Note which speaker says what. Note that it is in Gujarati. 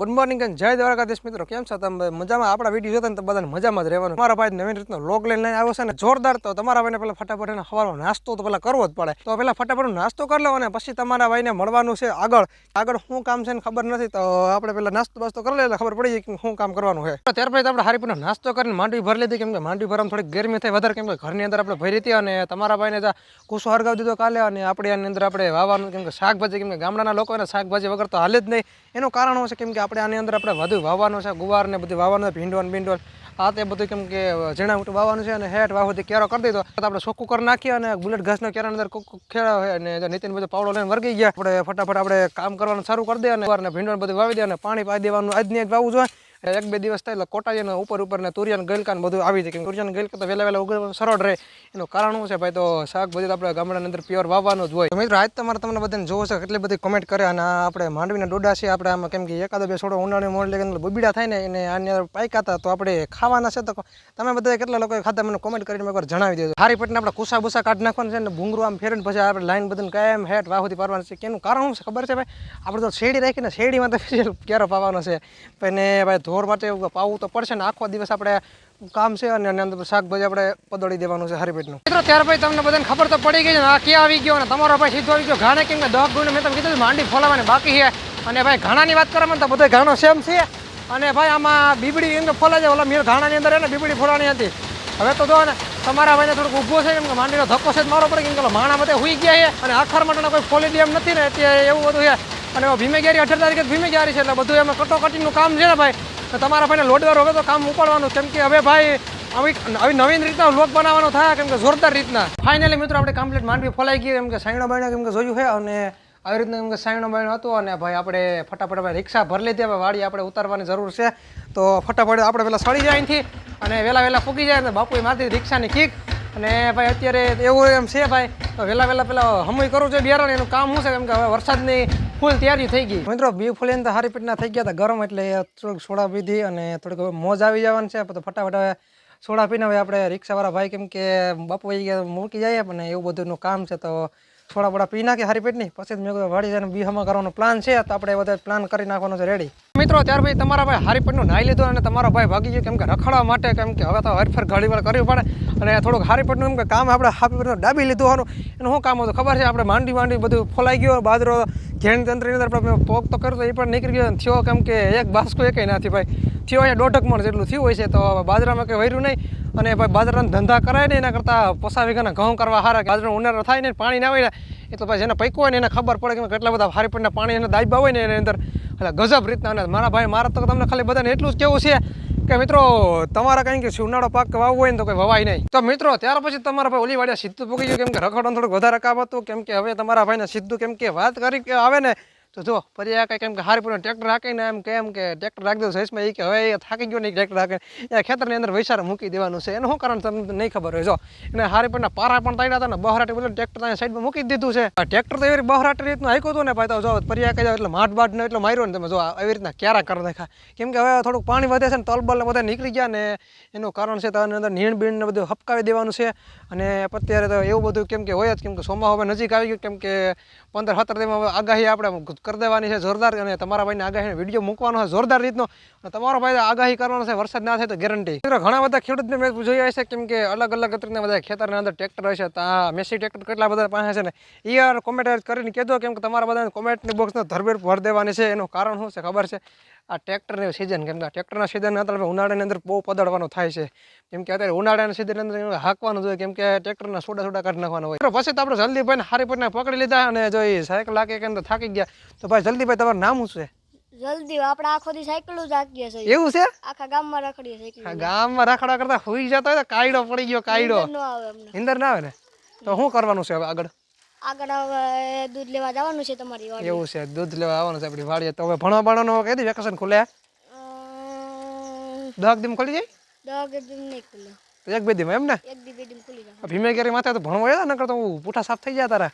Speaker 1: ગુડ મોર્નિંગ અને જય દ્વારકાધીશ મિત્રો. કેમ છો તમે? મજામાં? આપણા વીડિયો જોતા ને તો બધાને મજામાં જ રહેવાનું. મારા ભાઈ નવીન રીતનો લોક લઈને લઈને આવ્યો છે ને, જોરદાર તો તમારા ભાઈને પહેલાં ફટાફટ એને સવારનો નાસ્તો તો પહેલા કરવો જ પડે. તો પહેલાં ફટાફટ નાસ્તો કરી લો અને પછી તમારા ભાઈને મળવાનું છે આગળ. આગળ શું કામ છે ને ખબર નથી, તો આપણે પહેલા નાસ્તો બાસ્તો કરી લે ખબર પડી જાય કે શું કામ કરવાનું છે. ત્યાર પછી આપણે હારીપુરનો નાસ્તો કરીને માંડવી ભરી લીધી. કેમ કે માંડવી ભરવામાં થોડીક ગરમી થઈ, વધારે કેમ કે ઘરની અંદર આપણે ભરી હતી અને તમારા ભાઈને કુસો હરગાવી દીધો કાલે અને આપણે આની અંદર આપણે વાવવાનું, કેમ કે શાકભાજી, કેમ કે ગામડાના લોકો એને શાકભાજી વગર તો હાલે જ નહીં. એનું કારણ શું છે? કેમ કે આપણે આની અંદર આપણે વધુ વાવવાનું છે, ગુવાર ને બધું વાવવાનું છે ભીંડોન ભીંડોન આ તે બધું કેમ કે ઝીણા મોટું વાવવાનું છે અને હેઠ વાવથી કેરો કરી દીધો. તો આપણે સોકું કરી નાખીએ અને બુલેટ ઘાસનો કેરા અંદર ખેડા હોય અને નીતિન બધું પાવડો લઈને વર્ગી ગયા. આપણે ફટાફટ આપણે કામ કરવાનું શરૂ કરી દે અને ભીંડોન બધું વાવી દે અને પાણી પાઈ દેવાનું. આજની જ વાવવું જોઈએ એક બે દિવસ થાય એટલે કોટાજીને ઉપર ઉપર ને તુરિયાન ગલકા બધું આવી જાય. કેમ તુરિયાન ગલકા તો વહેલા વહેલા ઉગવાનું સરળ રહે. એનું કારણ શું છે ભાઈ? તો શાકભાજી તો આપણે ગામડાની અંદર પ્યોર વાવવાનું જ હોય. મિત્રો, આજ તમારે તમને બધાને જોવો છે, કેટલી બધી કોમેન્ટ કરે અને આપણે માંડવીના ડોડા છે, આપણે આમાં કેમ કે એકાદો બે છોડો ઉનાળી મોડ લઈને બબીડા થાય ને, એને આની પાક્યા હતા તો આપણે ખાવાના છે. તો તમે બધા કેટલા લોકોએ ખાતા મને કોમેન્ટ કરીને એકવાર જણાવી દેજો. હારી પેટને આપણે કુસા બુસા કાઢી નાખવાનું છે ને ભૂંગરું આમ ફેરીને પછી આપણે લાઈન બધાને કાયમ હેઠ વાહુથી પારવાનું છે. કે એનું કારણ શું છે ખબર છે ભાઈ? આપણે તો શેરડી રાખીને શેરડીમાં તો ક્યારે પાવાનો છે? પણ ભાઈ ધોર માટે પાવું તો પડશે ને આખો દિવસ આપણે કામ છે અને એની અંદર શાકભાજી આપણે પદળી દેવાનું છે હારી પેટનું મિત્રો, ત્યાર પછી તમને બધાને ખબર તો પડી ગઈ છે આ ક્યાં આવી ગયો અને તમારો ભાઈ સીધો આવી ગયો. ઘાણે કેમ કે દહ ગુણ મેં તમે કીધું માંડી ફોલાવાની બાકી છે. અને ભાઈ ઘાણાની વાત કરવામાં તો બધો ઘાણો સેમ છે. અને ભાઈ આમાં બીબડી એમ ફોલાય છે ઓલા મેળ ઘાણાની અંદર એને બીબડી ફોલાવાની હતી. હવે તો જો ને, તમારા ભાઈને થોડુંક ઊભો છે કેમ કે માંડીનો ધક્કો છે જ મારો પડે કેમ કે માણા બધે હુઈ ગયા છે અને આખર માટેનો કોઈ ફોલી એમ નથી ને. અત્યારે એવું બધું છે. અને ભીમે ગેરી અઢાર તારીખે ભીમે ગેરી છે, એટલે બધું એમાં કટોકટીનું કામ છે ને ભાઈ. તમારા ભાઈને લોડવાર હવે તો કામ ઉપાડવાનું કેમ કે હવે ભાઈ, આવી આવી નવીન રીતના લોક બનાવવાનો થાય, કેમ કે જોરદાર રીતના. ફાઇનલી મિત્રો, આપણે કમ્પ્લીટ માંડવી ફોલાઈ ગઈ, કેમ કે સાયણો બાયણો, કેમ કે જોયું છે? અને આવી રીતના કેમ કે સાયણો બાયણો હતો, અને ભાઈ આપણે ફટાફટ ભાઈ રિક્ષા ભરી લીધી, હવે વાડી આપણે ઉતારવાની જરૂર છે. તો ફટાફટ આપણે પહેલાં સડી જાય અહીંથી, અને વહેલા વહેલા ફૂકી જાય, અને બાપુએ મારતી રિક્ષાની કીક. અને ભાઈ અત્યારે એવું એમ છે ભાઈ, તો વહેલા વહેલા પેલા હમુય કરવું જોઈએ બિયારણ એનું કામ શું છે? કેમ કે હવે વરસાદની ફૂલ તૈયારી થઈ ગઈ. મિત્રો બી ફૂલીને તો હારી પીટના થઈ ગયા હતા. ગરમ એટલે થોડુંક સોડા પીધી અને થોડીક મોજ આવી જવાનું છે. તો ફટાફટ હવે સોડા પીને હવે આપણે રિક્ષાવાળા ભાઈ કેમ કે બાપુ આવી ગયા મૂકી જાય અને એવું બધુંનું કામ છે તો થોડા બોડા પી નાખી હારી પેટની. પછી મેં કીધું વાડી જઈને બીહામાં કરવાનો પ્લાન છે. તો આપણે બધા પ્લાન કરી નાખવાનો છે રેડી મિત્રો, ત્યાર પછી તમારા ભાઈ હારી પેટનું નાહી લીધું અને તમારો ભાઈ ભાગી ગયો. કેમ કે રખડવા માટે, કેમ કે હવે તો હરફર ઘડી વાર કરવી પડે. અને થોડુંક હારી પેટનું એમ કે કામ આપણે હાપી પેટનું ડાબી લીધું હોવાનું. એનું શું કામ હતું ખબર છે? આપણે માંડી માંડી બધું ફોલાઈ ગયો બાજરો ઘેણ તંત્રની અંદર આપણે પોક તો કરતો એ પણ નીકળી ગયો. થયો કેમ કે એક બાસ્કો એકેય નથી ભાઈ. થયો અહીંયા દોઢક મણ જેટલું થયું હોય છે, તો બાજરામાં કંઈ વૈરું નહીં. અને ભાઈ બાજરાના ધંધા કરાય ને એના કરતાં પસા વીઘાના ઘઉં કરવા હારા. બાજરાનો ઉનાળો થાય ને પાણી ના હોય ને એટલે ભાઈ જેને પૈકો હોય ને એને ખબર પડે કે કેટલા બધા હારી પડના પાણી એને દાયબા હોય ને એની અંદર. એટલે ગજબ રીતના. અને મારા ભાઈ, મારા તો તમને ખાલી બધાને એટલું જ કેવું છે કે મિત્રો, તમારા કંઈ કે ઉનાળો પાક વાવવો હોય ને તો કોઈ વવાય નહીં. તો મિત્રો, ત્યાર પછી તમારા ભાઈ ઓલી વાડિયા સીધું પૂગી ગયું. કેમ કે રખડવાનું થોડુંક વધારે કામ હતું. કેમ કે હવે તમારા ભાઈને સીધું કેમ કે વાત કરી કે આવે ને તો જો પછી આ કંઈક કેમ કે હારી પૂરું ટ્રેક્ટર રાખીને એમ કેમ કે ટ્રેક્ટર રાખી દઉં સહીમાં એ કે હવે એ થાકી ગયો નહીં ટ્રેક્ટર રાખે એ ખેતરની અંદર વૈસારે મૂકી દેવાનું છે. એનું શું કારણ તમને નહીં ખબર હોય. જો, એને હારી પણ પારા પણ તાડ્યા હતા ને બહરાટી બોલે ટ્રેક્ટર ત્યાં સાઈડમાં મૂકી દીધું છે. ટ્રેક્ટર તો એવી બહરાટી રીતનું હાઈકું હતું ને ભાઈ, તો જો, ફરી કહી જાવ એટલે માઠ બાટ ને એટલો માર્યો ને તમે જો એવી રીતના ક્યારા કરી નાખ્યા. કેમ કે હવે થોડુંક પાણી વધે છે ને તલબલ બધા નીકળી ગયા ને એનું કારણ છે તો આની અંદર નીણ બીણ ને બધું હપકાવી દેવાનું છે. અને અત્યારે તો એવું બધું કેમ કે હોય જ, કેમ કે સોમા હવે નજીક આવી ગયું, કેમ કે પંદર, સત્તર દિવસમાં આગાહી આપણે કરી દેવાની છે જોરદાર અને તમારા ભાઈને આગાહી વીડિયો મૂકવાનો છે જોરદાર રીતનો. અને તમારો ભાઈ આગાહી કરવાનો છે, વરસાદ ના થાય તો ગેરંટી મિત્રો, ઘણા બધા ખેડૂતને મેં જોઈ હશે, કેમ કે અલગ અલગ રીતના બધા ખેતરના અંદર ટ્રેક્ટર હશે, તો આ મેસી ટ્રેક્ટર કેટલા બધા પાસે છે ને એ કોમેન્ટ કરીને કહેજો, કેમ કે તમારા બધા કોમેન્ટની બોક્સને ધરબેર ભર દેવાની છે. એનું કારણ શું છે ખબર છે? આ ટ્રેક્ટરની સિઝન કેમ કે ટ્રેક્ટરના સિઝન અત્યારે ઉનાળાની અંદર બહુ પદડવાનો થાય છે. કેમ કે અત્યારે ઉનાળાના સિઝન અંદર હાંકવાનું જોઈએ કેમ કે ટ્રેક્ટરના સોડા સોડા કાઢી નાખવાના હોય. પછી તો આપણે જલ્દી ભાઈને હારી પડીને પકડી લીધા અને જો એ સાયકલ લાગે કે અંદર થાકી ગયા. તો ભાઈ જલ્દી ભાઈ તમારું નામ શું છે?
Speaker 2: જલ્દી આપણે આખો દી સાયકલ જ રાખીએ છીએ.
Speaker 1: એવું છે?
Speaker 2: આખા ગામમાં રાખડીએ સાયકલ
Speaker 1: ગામમાં રાખડા કરતા હોઈ જતો હોય તો કાયડો પડી ગયો કાયડો.
Speaker 2: ન
Speaker 1: નીંદર ના આવે ને? તો શું કરવાનું છે હવે આગળ?
Speaker 2: આગળ હવે દૂધ લેવા જવાનું છે તમારી વાડી
Speaker 1: એવું છે દૂધ લેવા આવવાનું છે આપણી વાડીએ. તો હવે ભણવા ભણવાનું કહી દી વેકેશન ખુલે? દહક દિમ ખોલી જાય?
Speaker 2: દહક દિમ નહીં ખુલે.
Speaker 1: એક બે દીમાં એમ ને?
Speaker 2: એક બે દિન ખુલી જાય.
Speaker 1: ભીમે કેરી માથે તો ભણવા આવ્યા નકર તો હું પૂઠા સાફ થઈ ગયા તારા.